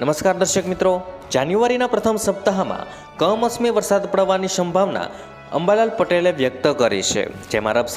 નમસ્કાર દર્શક મિત્રો. જાન્યુઆરીના પ્રથમ સપ્તાહમાં કમોસમી વરસાદ પડવાની સંભાવના અંબાલાલ પટેલે વ્યક્ત કરી છે. જેમાં અરબ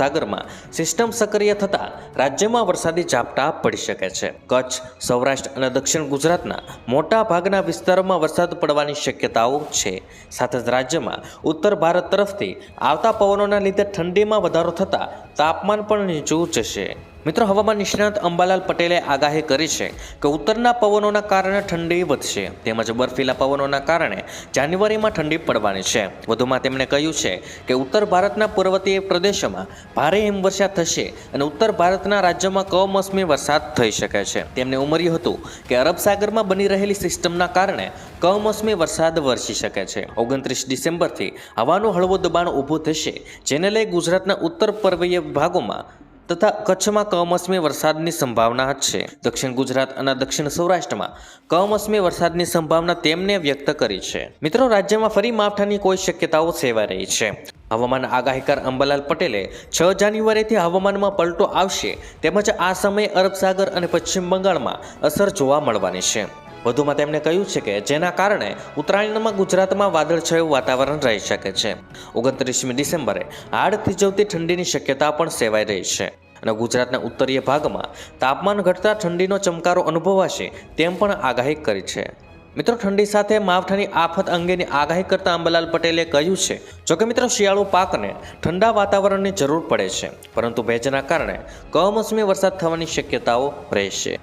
સિસ્ટમ સક્રિય થતાં રાજ્યમાં વરસાદી ઝાપટા પડી શકે છે. કચ્છ, સૌરાષ્ટ્ર અને દક્ષિણ ગુજરાતના મોટા ભાગના વિસ્તારોમાં વરસાદ પડવાની શક્યતાઓ છે. સાથે જ રાજ્યમાં ઉત્તર ભારત તરફથી આવતા પવનોના લીધે ઠંડીમાં વધારો થતાં તાપમાન પણ નીચું જશે. મિત્રો, હવામાન નિષ્ણાત અંબાલાલ પટેલે આગાહી કરી છે કે ઉત્તરના પવનોના કારણે ઠંડી વધશે તેમજ બર્ફીલા પવનોના કારણે જાન્યુઆરીમાં ઠંડી પડવાની છે. વધુમાં તેમણે કહ્યું છે કે ઉત્તર ભારતના પર્વતીય પ્રદેશોમાં ભારે હિમવર્ષા થશે અને ઉત્તર ભારતના રાજ્યોમાં કમોસમી વરસાદ થઈ શકે છે. તેમણે ઉમેર્યું હતું કે અરબ સાગરમાં બની રહેલી સિસ્ટમના કારણે કમોસમી વરસાદ વરસી શકે છે. ઓગણત્રીસ ડિસેમ્બરથી હવાનું હળવું દબાણ ઊભું થશે, જેને લઈ ગુજરાતના ઉત્તર પર્વીય ભાગોમાં તથા કચ્છમાં કમોસમી વરસાદની સંભાવના છે. દક્ષિણ ગુજરાત અને દક્ષિણ સૌરાષ્ટ્રમાં કમોસમી વરસાદની સંભાવના તેમને વ્યક્ત કરી છે. મિત્રો, રાજ્યમાં ફરી માવઠાની કોઈ શક્યતાઓ સેવાઈ રહી છે. હવામાન આગાહીકાર અંબાલાલ પટેલે છ જાન્યુઆરીથી હવામાનમાં પલટો આવશે, તેમજ આ સમયે અરબ સાગર અને પશ્ચિમ બંગાળમાં અસર જોવા મળવાની છે. વધુમાં તેમણે કહ્યું છે કે જેના કારણે ઉત્તરાયણમાં ગુજરાતમાં વાદળછાયું વાતાવરણ રહી શકે છે. ઓગણત્રીસમી ડિસેમ્બરે હાડ થીજવતી ઠંડીની શક્યતા પણ સેવાઈ રહી છે અને ગુજરાતના ઉત્તરીય ભાગમાં તાપમાન ઘટતા ઠંડીનો ચમકારો અનુભવાશે તેમ પણ આગાહી કરી છે. મિત્રો, ઠંડી સાથે માવઠાની આફત અંગેની આગાહી કરતા અંબાલાલ પટેલે કહ્યું છે જોકે મિત્રો, શિયાળુ પાકને ઠંડા વાતાવરણની જરૂર પડે છે, પરંતુ ભેજના કારણે કમોસમી વરસાદ થવાની શક્યતાઓ રહેશે.